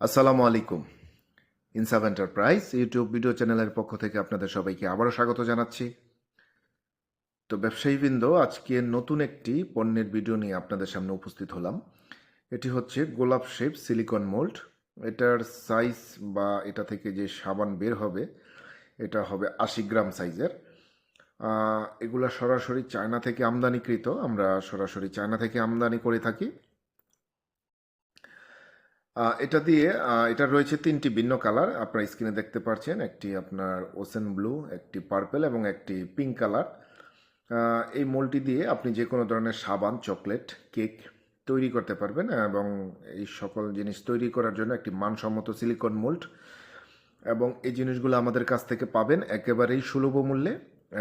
আসসালামু আলাইকুম। ইনসাফ এন্টারপ্রাইজ ইউটিউব ভিডিও চ্যানেলের পক্ষ থেকে আপনাদের সবাইকে আবারও স্বাগত জানাচ্ছি। তো ব্যবসায়ীবৃন্দ, আজকে নতুন একটি পণ্যের ভিডিও নিয়ে আপনাদের সামনে উপস্থিত হলাম। এটি হচ্ছে গোলাপ শেপ সিলিকন মোল্ড। এটার সাইজ বা এটা থেকে যে সাবান বের হবে, এটা হবে আশি গ্রাম সাইজের। এগুলা সরাসরি চায়না থেকে আমদানিকৃত। আমরা সরাসরি চায়না থেকে আমদানি করে থাকি। এটা দিয়ে এটা রয়েছে তিনটি ভিন্ন কালার। আপনার স্ক্রিনে দেখতে পাচ্ছেন একটি আপনার ওসেন ব্লু, একটি পার্পেল এবং একটি পিঙ্ক কালার। এই মোলটি দিয়ে আপনি যে কোনো ধরনের সাবান, চকলেট, কেক তৈরি করতে পারবেন এবং এই সকল জিনিস তৈরি করার জন্য একটি মানসম্মত সিলিকন মোল্ড। এবং এই জিনিসগুলো আমাদের কাছ থেকে পাবেন একেবারেই সুলভ মূল্যে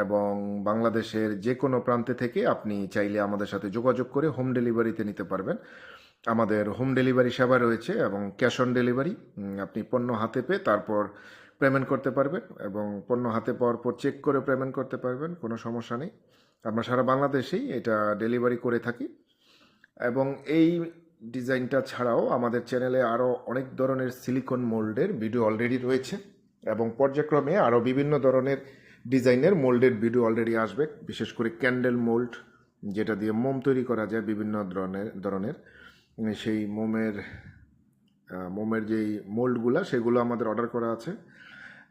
এবং বাংলাদেশের যে কোনো প্রান্তে থেকে আপনি চাইলে আমাদের সাথে যোগাযোগ করে হোম ডেলিভারিতে নিতে পারবেন। আমাদের হোম ডেলিভারি সেবা রয়েছে এবং ক্যাশ অন ডেলিভারি আপনি পণ্য হাতে পেয়ে তারপর পেমেন্ট করতে পারবেন এবং পণ্য হাতে পাওয়ার পর চেক করে পেমেন্ট করতে পারবেন, কোনো সমস্যা নেই। আমরা সারা বাংলাদেশেই এটা ডেলিভারি করে থাকি এবং এই ডিজাইনটা ছাড়াও আমাদের চ্যানেলে আরও অনেক ধরনের সিলিকন মোল্ডের ভিডিও অলরেডি রয়েছে এবং পর্যায়ক্রমে আরও বিভিন্ন ধরনের ডিজাইনের মোল্ডের ভিডিও অলরেডি আসবে, বিশেষ করে ক্যান্ডেল মোল্ড যেটা দিয়ে মোম তৈরি করা যায় বিভিন্ন ধরনের ধরনের। সেই মোমের মোমের যেই মোল্ডগুলো, সেগুলো আমাদের অর্ডার করা আছে।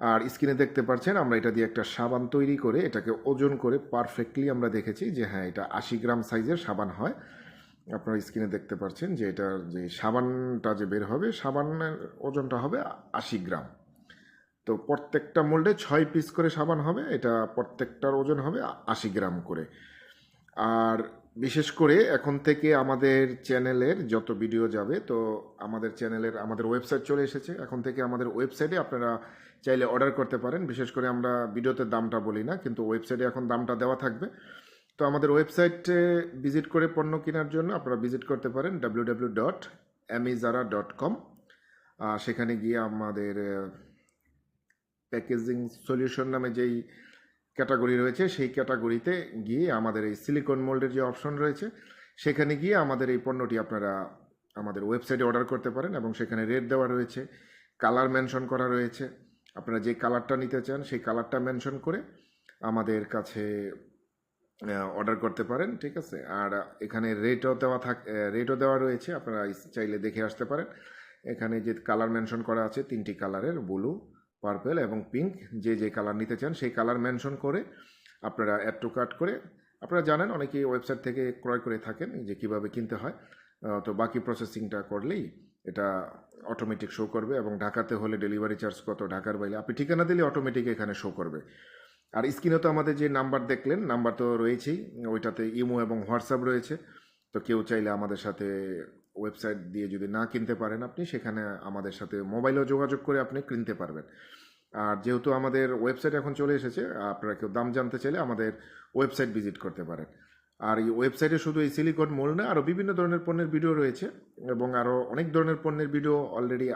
আর স্ক্রিনে দেখতে পাচ্ছেন, আমরা এটা দিয়ে একটা সাবান তৈরি করে এটাকে ওজন করে পারফেক্টলি আমরা দেখেছি যে হ্যাঁ এটা আশি গ্রাম সাইজের সাবান হয়। আপনারা স্ক্রিনে দেখতে পাচ্ছেন যে এটার যে সাবানটা যে বের হবে, সাবানের ওজনটা হবে আশি গ্রাম। তো প্রত্যেকটা মোল্ডে ছয় পিস করে সাবান হবে, এটা প্রত্যেকটার ওজন হবে আশি গ্রাম করে। আর বিশেষ করে এখন থেকে আমাদের চ্যানেলের যত ভিডিও যাবে, তো আমাদের চ্যানেলের, আমাদের ওয়েবসাইট চলে এসেছে। এখন থেকে আমাদের ওয়েবসাইটে আপনারা চাইলে অর্ডার করতে পারেন। বিশেষ করে আমরা ভিডিওতে দামটা বলি না, কিন্তু ওয়েবসাইটে এখন দামটা দেওয়া থাকবে। তো আমাদের ওয়েবসাইটে ভিজিট করে পণ্য কেনার জন্য আপনারা ভিজিট করতে পারেন W W dot Amizara dot com সেখানে গিয়ে আমাদের প্যাকেজিং সলিউশন নামে যেই ক্যাটাগরি রয়েছে, সেই ক্যাটাগরিতে গিয়ে আমাদের এই সিলিকন মোল্ডের যে অপশন রয়েছে, সেখানে গিয়ে আমাদের এই পণ্যটি আপনারা আমাদের ওয়েবসাইটে অর্ডার করতে পারেন এবং সেখানে রেট দেওয়া রয়েছে, কালার মেনশন করা রয়েছে। আপনারা যে কালারটা নিতে চান, সেই কালারটা মেনশন করে আমাদের কাছে অর্ডার করতে পারেন, ঠিক আছে? আর এখানে রেটও দেওয়া থাক রেটও দেওয়া রয়েছে, আপনারা চাইলে দেখে আসতে পারেন। এখানে যে কালার মেনশন করা আছে, তিনটি কালারের ব্লু পার্পেল এবং পিঙ্ক যে যে কালার নিতে চান, সেই কালার মেনশন করে আপনারা অ্যাড টু কাট করে, আপনারা জানেন অনেকেই ওয়েবসাইট থেকে ক্রয় করে থাকেন যে কীভাবে কিনতে হয়। তো বাকি প্রসেসিংটা করলেই এটা অটোমেটিক শো করবে এবং ঢাকাতে হলে ডেলিভারি চার্জ কত, ঢাকার বাইরে, আপনি ঠিকানা দিলে অটোমেটিক এখানে শো করবে। আর স্ক্রিনে তো আমাদের যে নাম্বার দেখলেন নাম্বার তো রয়েছেই, ওইটাতে ইমো এবং হোয়াটসঅ্যাপ রয়েছে, তো কেউ চাইলে আমাদের সাথে ওয়েবসাইট দিয়ে যদি না কিনতে পারেন আপনি, সেখানে আমাদের সাথে মোবাইলেও যোগাযোগ করে আপনি কিনতে পারবেন। আর যেহেতু আমাদের ওয়েবসাইট এখন চলে এসেছে, আপনারা কেউ দাম জানতে চাইলে আমাদের ওয়েবসাইট ভিজিট করতে পারেন। আর এই ওয়েবসাইটে শুধু এই সিলিকন মোল না, আরও বিভিন্ন ধরনের পণ্যের ভিডিও রয়েছে এবং আরও অনেক ধরনের পণ্যের ভিডিও অলরেডি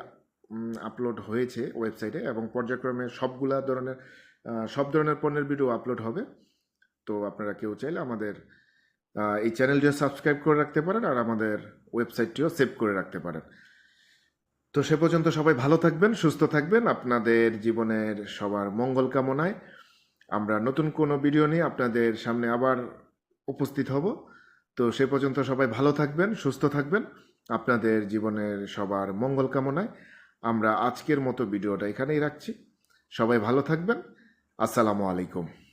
আপলোড হয়েছে ওয়েবসাইটে এবং পর্যায়ক্রমে সবগুলা ধরনের সব ধরনের পণ্যের ভিডিও আপলোড হবে। তো আপনারা কেউ চাইলে আমাদের এই চ্যানেলটিও সাবস্ক্রাইব করে রাখতে পারেন আর আমাদের ওয়েবসাইটটিও সেভ করে রাখতে পারেন। তো সে পর্যন্ত সবাই ভালো থাকবেন, সুস্থ থাকবেন। আপনাদের জীবনের সবার মঙ্গল কামনায় আমরা নতুন কোনো ভিডিও নিয়ে আপনাদের সামনে আবার উপস্থিত হব। তো সে পর্যন্ত সবাই ভালো থাকবেন, সুস্থ থাকবেন। আপনাদের জীবনের সবার মঙ্গল কামনায় আমরা আজকের মতো ভিডিওটা এখানেই রাখছি। সবাই ভালো থাকবেন। আসসালামু আলাইকুম।